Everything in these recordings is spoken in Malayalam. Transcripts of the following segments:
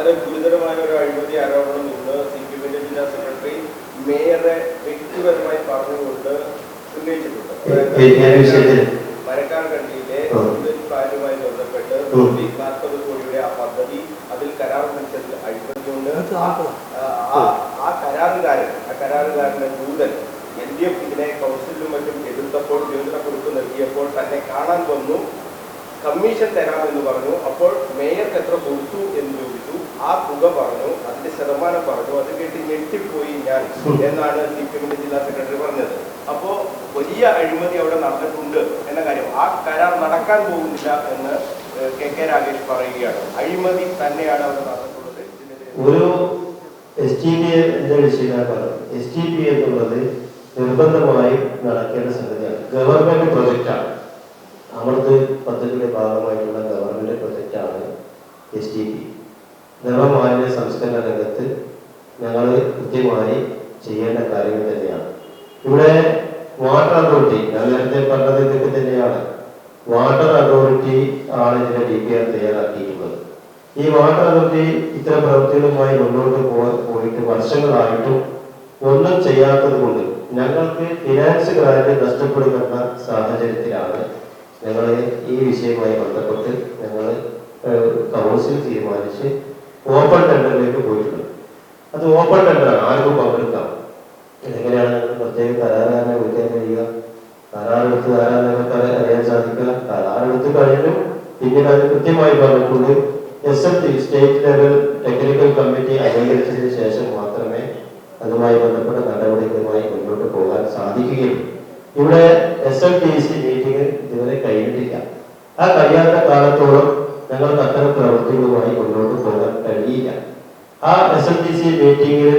വളരെ ഗുരുതരമായ ഒരു അഴിമതി ആരോപണം ഇന്ന് സി പി എമ്മിന്റെ ജില്ലാ സെക്രട്ടറി മേയറെ വ്യക്തിപരമായി പറഞ്ഞുകൊണ്ട് ഉന്നയിച്ചിട്ടുണ്ട്. ആ. പ്ലാനുമായി ബന്ധപ്പെട്ട് നാൽപ്പത് കോടിയുടെ ആ പദ്ധതി അതിൽ കരാർ മത്സരത്തിൽ അഴിമതിയുണ്ട്. ആ, കരാറുകാരൻ ആ കരാറുകാരന്റെ ദൂതൻ എൽ ഡി എഫ് ഇതിനെ കൗൺസിലും മറ്റും എതിർത്തപ്പോൾ നിയന്ത്രണക്കുറിപ്പ് നൽകിയപ്പോൾ തന്നെ കാണാൻ വന്നു. കമ്മീഷൻ തരാമെന്ന് പറഞ്ഞു. അപ്പോൾ മേയർക്ക് എത്ര കൊടുത്തു എന്ന് ചോദിച്ചു. ആ തുക പറഞ്ഞു അതിന്റെ ശതമാനം പറഞ്ഞു അത് കേട്ട് ഞെട്ടിപ്പോയി ഞാൻ എന്നാണ് സി പി എമ്മിന്റെ ജില്ലാ സെക്രട്ടറി പറഞ്ഞത്. അപ്പോ വലിയ അഴിമതി അവിടെ നടന്നിട്ടുണ്ട് എന്ന കാര്യം. ആ കരാർ നടക്കാൻ പോകുന്നില്ല എന്ന് കെ കെ രാഗേഷ് പറയുകയാണ്. അഴിമതി തന്നെയാണ് അവിടെ നടന്നിട്ടുള്ളത്. ഒരു നടക്കേണ്ട സംഗതിയാണ്. ഗവൺമെന്റ് പ്രൊജക്റ്റാണ്. അമൃത് പദ്ധതിയുടെ ഭാഗമായിട്ടുള്ള ഗവൺമെന്റ് പ്രൊജക്റ്റാണ് എസ് ടി പി. ദ്രവമാലിന്യ സംസ്കരണ രംഗത്ത് ഞങ്ങൾ കൃത്യമായി ചെയ്യേണ്ട കാര്യങ്ങൾ തന്നെയാണ്. ഇവിടെ വാട്ടർ അതോറിറ്റി ഞാൻ നേരത്തെ പറഞ്ഞത് ഇതൊക്കെ തന്നെയാണ്. വാട്ടർ അതോറിറ്റി ആണ് ഇതിന്റെ ഡി പി ആർ തയ്യാറാക്കിയിട്ടുള്ളത്. ഈ വാട്ടർ അതോറിറ്റി ഇത്തരം പ്രവൃത്തികളുമായി മുന്നോട്ട് പോയിട്ട് വർഷങ്ങളായിട്ടും ഒന്നും ചെയ്യാത്തത് കൊണ്ട് ഞങ്ങൾക്ക് ഫിനാൻസ് ഗ്രാന്റ് നഷ്ടപ്പെടുന്ന സാഹചര്യത്തിലാണ് ഞങ്ങൾ ഈ വിഷയവുമായി ബന്ധപ്പെട്ട് ഞങ്ങൾ കൗൺസിൽ തീരുമാനിച്ച് ഓപ്പൺ ടെൻഡറിലേക്ക് പോയിട്ടുള്ളത് അത് ഓപ്പൺ ടെൻഡറാണ്. ആർക്കും പങ്കെടുക്കാം. എങ്ങനെയാണ് പ്രത്യേകം കരാറുകാരനെ വിളിക്കാൻ കഴിയുക? കരാറെടുത്ത് അറിയാൻ അറിയാൻ സാധിക്കുക. കരാറെടുത്ത് കഴിഞ്ഞു. പിന്നീട് അത് കൃത്യമായി പറഞ്ഞിട്ടുണ്ട് S F T state level technical committee അംഗീകരിച്ചതിന് ശേഷം മാത്രമേ അതുമായി ബന്ധപ്പെട്ട നടപടികളുമായി മുന്നോട്ട് പോകാൻ സാധിക്കുകയുള്ളൂ. ഇവിടെ എസ് എഫ് ടി സി ആ എസ് എൽ ടി സി മീറ്റിംഗിൽ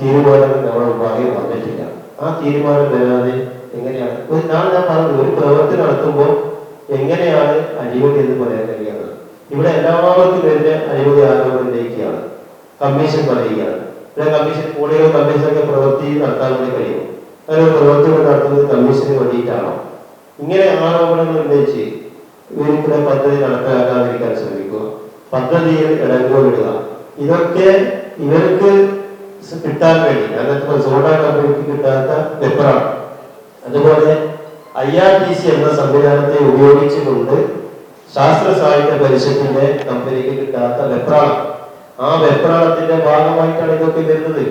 തീരുമാനങ്ങൾ നമ്മുടെ ഭാഗ്യം വന്നിട്ടില്ല. ആ തീരുമാനം വരാതെ എങ്ങനെയാണ്? ഒരു ഞാൻ ഞാൻ പറഞ്ഞു ഒരു പ്രവൃത്തി നടത്തുമ്പോൾ എങ്ങനെയാണ് അഴിമതി എന്ന് പറയാൻ കഴിയുന്നത്? ഇവിടെ എല്ലാവർക്കും എതിരെ അഴിമതി ആരോപണത്തിലേക്കാണ് കമ്മീഷൻ പറയുകയാണ്. ഇവിടെ കമ്മീഷൻ കൂടുതൽ കമ്മീഷനൊക്കെ പ്രവൃത്തി നടത്താൻ വേണ്ടി കഴിയും. അതിന് പ്രവൃത്തി നടത്തുന്നത് കമ്മീഷന് വേണ്ടിയിട്ടാണോ? ഇങ്ങനെ ആരോപണങ്ങൾ ഉന്നയിച്ച് ഇവർക്കിടെ പദ്ധതി നടപ്പിലാക്കാതിരിക്കാൻ ശ്രമിക്കുക. പദ്ധതിയിൽ ഇടങ്കോലിടുക ഇതൊക്കെ ഇവർക്ക് കിട്ടാൻ വേണ്ടി അതായത് സോഡ കമ്പനിക്ക് കിട്ടാത്ത പെപ്പറാണ് അതുപോലെ ഐ ആർ ടി സി എന്ന സംവിധാനത്തെ ഉപയോഗിച്ചുകൊണ്ട് ശാസ്ത്ര സാഹിത്യ പരിഷത്തിന്റെ കമ്പനിക്ക് കിട്ടാത്ത വെപ്രാളം ആ വെപ്രാളത്തിന്റെ ഭാഗമായിട്ടാണ് ഇതൊക്കെ വരുന്നത്.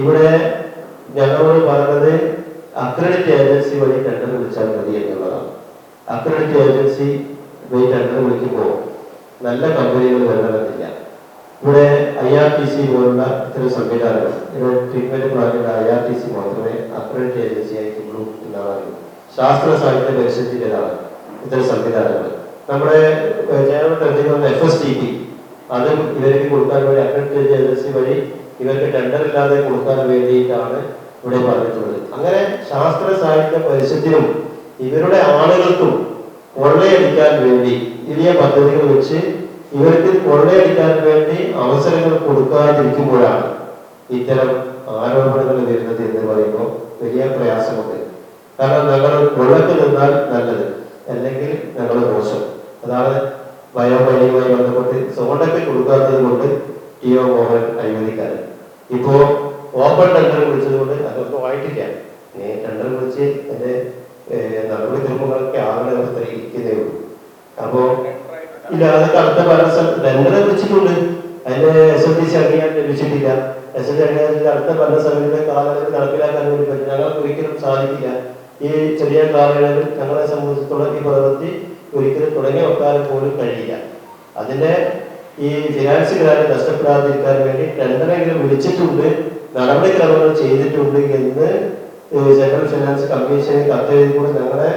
ഇവിടെ ഞങ്ങളോട് പറഞ്ഞത് അക്രഡിറ്റ് ഏജൻസി വഴി ടെൻഡർ വിളിച്ചാൽ മതി എന്നുള്ളതാണ്. അക്രഡിറ്റ് ഏജൻസി വഴി ടെൻഡർ വിളിക്കുമ്പോൾ നല്ല കമ്പനികൾ വരണമെന്നില്ല ഇവിടെ ഐ ആർ ടി സി പോലുള്ള ഇത്തരം സംവിധാനങ്ങൾ ഇവിടെ ട്രീറ്റ്മെന്റ് പ്ലാന്റിന്റെ ഐ ആർ ടി സി മാത്രമേ അക്രഡിറ്റ് ഏജൻസിയായിട്ടുള്ളൂ എന്നാണ് അറിയുന്നത് ശാസ്ത്ര സാഹിത്യ പരിഷത്തിന്റെതാണ് ഇത്തരം സംവിധാനങ്ങൾ. നമ്മുടെ general F S T P അതും ഇവർക്ക് കൊടുക്കാൻ വേണ്ടി അക്രഡിറ്റ് ഏജൻസി വഴി ഇവർക്ക് ടെൻഡർ ഇല്ലാതെ കൊടുക്കാൻ വേണ്ടിയിട്ടാണ് ഇവിടെ പറഞ്ഞിട്ടുള്ളത്. അങ്ങനെ ശാസ്ത്ര സാഹിത്യ പരിഷത്തിനും ഇവരുടെ ആളുകൾക്കും കൊള്ളയടിക്കാൻ വേണ്ടി വലിയ പദ്ധതികൾ വെച്ച് ഇവർക്ക് കൊള്ളയടിക്കാൻ വേണ്ടി അവസരങ്ങൾ കൊടുക്കാതിരിക്കുമ്പോഴാണ് ഇത്തരം ആരോപണങ്ങൾ വരുന്നത് എന്ന് പറയുമ്പോൾ വലിയ പ്രയാസമുണ്ട്. കാരണം ഞങ്ങൾ കൊള്ളക്ക് നിന്നാൽ നല്ലത് അല്ലെങ്കിൽ ഞങ്ങൾ മോശം. അതാണ് ബയോമൈനിയുമായി ബന്ധപ്പെട്ട് സോണ്ടൊക്കെ കൊടുക്കാത്തത് കൊണ്ട് ടി ഒ മോഹൻ അനുവദിക്കാറ് ഇപ്പോ ഓപ്പൺ ടെൻഡർ വിളിച്ചതുകൊണ്ട് അതൊന്നും ആയിട്ടില്ല. ടെൻഡർ വിളിച്ച് എന്റെ നടപടി ക്രമങ്ങളൊക്കെ ആകണ അവസ്ഥ ഇരിക്കുന്നേ ഉള്ളൂ. അപ്പോ ഇല്ല അതൊക്കെ അടുത്ത പല ടെൻഡർ വിളിച്ചിട്ടുണ്ട്. അതിന്റെ എസ് എൽ ടി സി അംഗീകാരം ലഭിച്ചിട്ടില്ല. എസ് എൽ ടി അംഗീകാരത്തിൽ അടുത്ത സമയത്തെ കാലങ്ങളിൽ നടപ്പിലാക്കാൻ വേണ്ടി പറ്റും. ഞങ്ങൾക്ക് ഒരിക്കലും സാധിക്കില്ല. ഈ ചെറിയ കാലയളവിൽ ഞങ്ങളെ സംബന്ധിച്ചിടത്തോളം ഈ പ്രവൃത്തി ഒരിക്കലും തുടങ്ങി വെക്കാൻ പോലും കഴിയില്ല. അതിന്റെ ഈ ഫിനാൻസുകാരെ നഷ്ടപ്പെടാതിരിക്കാൻ വേണ്ടി ടെൻഡറെങ്കിലും വിളിച്ചിട്ടുണ്ട്. നടപടിക്രമങ്ങൾ ചെയ്തിട്ടുണ്ട് എന്ന് ജനറൽ ഫിനാൻസ് കമ്മീഷന് കത്തെഴുതി കൂടെ ഞങ്ങളെ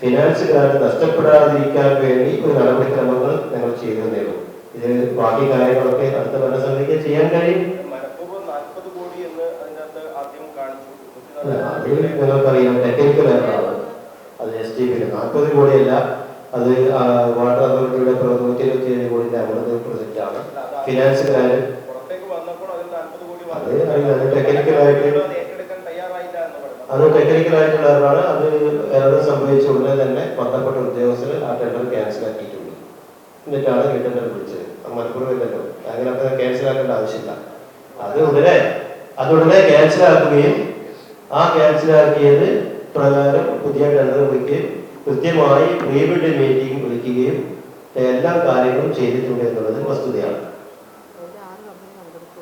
ഫിനാൻസ് ഗ്രാന്റ് നഷ്ടപ്പെടാതിരിക്കാൻ വേണ്ടി ഒരു നടപടിക്രമങ്ങൾ ഞങ്ങൾ ചെയ്തു തന്നേരും ഇത് ബാക്കി കാര്യങ്ങളൊക്കെ അടുത്ത ഭരണസമിതിക്ക് ചെയ്യാൻ കഴിയും. അത് നിങ്ങൾക്കറിയാം ടെക്നിക്കൽ അത് എസ് ടി നാൽപ്പത് കോടിയല്ല അത് വാട്ടർ അതോറിറ്റിയുടെ നൂറ്റി ഇരുപത്തി ഏഴ് കോടിന്റെ അമൃത് പ്രൊജക്റ്റ് ആണ് ഫിനാൻസ് ഗ്രാന്റ് അത് അറിയില്ല, അത് ടെക്നിക്കൽ ആയിട്ടുള്ളതാണ് അത് എറർ സംഭവിച്ച ഉടനെ തന്നെ ബന്ധപ്പെട്ട ഉദ്യോഗസ്ഥർ ആ ടെൻഡർ ക്യാൻസൽ ആക്കിയിട്ടുണ്ട് എന്നിട്ടാണ് ഈ ടെൻഡർ വിളിച്ചത്. മലപ്പുറം ഇല്ലല്ലോ അത് ക്യാൻസൽ ആക്കേണ്ട ആവശ്യമില്ല. അത് ഉടനെ അത് ഉടനെ ക്യാൻസൽ ആക്കുകയും ആ ക്യാൻസൽ ആക്കിയത് പ്രകാരം പുതിയ ടെൻഡർ വിളിക്കുകയും കൃത്യമായി പ്രീബിഡ് മീറ്റിംഗ് വിളിക്കുകയും എല്ലാ കാര്യങ്ങളും ചെയ്തിട്ടുണ്ട് എന്നുള്ളത് വസ്തുതയാണ്.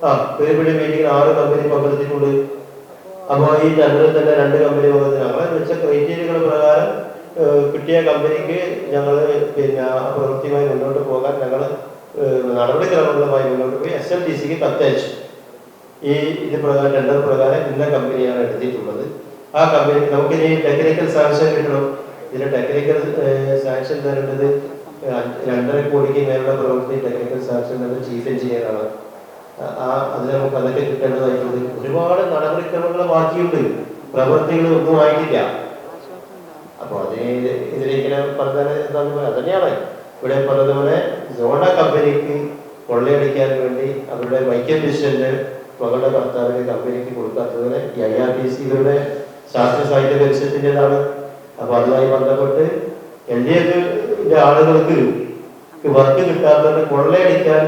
ആ പ്രീബിഡ് മീറ്റിംഗിൽ ആറ് കമ്പനി പങ്കെടുത്തിട്ടുണ്ട് അപ്പോൾ ഈ ടെൻഡറിൽ തന്നെ രണ്ട് കമ്പനി പങ്കെടുത്തു ഞങ്ങൾ വെച്ച ക്രൈറ്റീരിയകൾ പ്രകാരം കിട്ടിയ കമ്പനിക്ക് ഞങ്ങൾ പിന്നെ പ്രവൃത്തിയുമായി മുന്നോട്ട് പോകാൻ ഞങ്ങൾ നടപടിക്രമങ്ങളുമായി മുന്നോട്ട് പോയി എസ് എൽ ടി സിക്ക് കത്തയച്ചു. ഈ ഇത് പ്രകാരം ടെൻഡർ പ്രകാരം ഇന്ന കമ്പനിയാണ് എടുത്തിട്ടുള്ളത്. ആ കമ്പനി നമുക്കിനി ടെക്നിക്കൽ സാങ്ഷൻ കിട്ടണം. ഇതിന് ടെക്നിക്കൽ സാങ്ഷൻ തരേണ്ടത് രണ്ടര കോടിക്ക് മേലുള്ള പ്രവൃത്തി ടെക്നിക്കൽ സാങ്ഷൻ തരുന്നത് ചീഫ് എഞ്ചിനീയറാണ് അതിന് നമുക്ക് അതൊക്കെ കിട്ടേണ്ടതായിട്ടുണ്ട്. ഒരുപാട് നടപടിക്രമങ്ങൾ ബാക്കിയുണ്ട്. പ്രവൃത്തികൾ ഒന്നും ആയിട്ടില്ല. അപ്പൊ അതിന് ഇതിലിങ്ങനെ പറഞ്ഞാൽ എന്താന്ന് പറയാ ഇവിടെ പറഞ്ഞതുപോലെ സോണ കമ്പനിക്ക് കൊള്ളയടിക്കാൻ വേണ്ടി അവരുടെ വൈക്കം മിഷന്റെ മകളുടെ ഭർത്താവിന് കമ്പനിക്ക് കൊടുക്കാത്തതുപോലെ ഐ ആർ ടി സിയുടെ ശാസ്ത്ര സാഹിത്യ പരിഷത്തിന്റെതാണ്. അപ്പൊ അതുമായി ബന്ധപ്പെട്ട് എൽ ഡി ആളുകൾക്ക് വർക്ക് കിട്ടാത്തവരുടെ കൊള്ളയടിക്കാൻ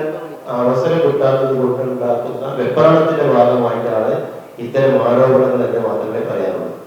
അവസരം കിട്ടാത്തത് കൊണ്ടുണ്ടാക്കുന്ന വെപ്രാണത്തിന്റെ ഭാഗമായിട്ടാണ് ഇത്തരം ആരോപണങ്ങൾ എന്ന് മാത്രമേ പറയാനുള്ളൂ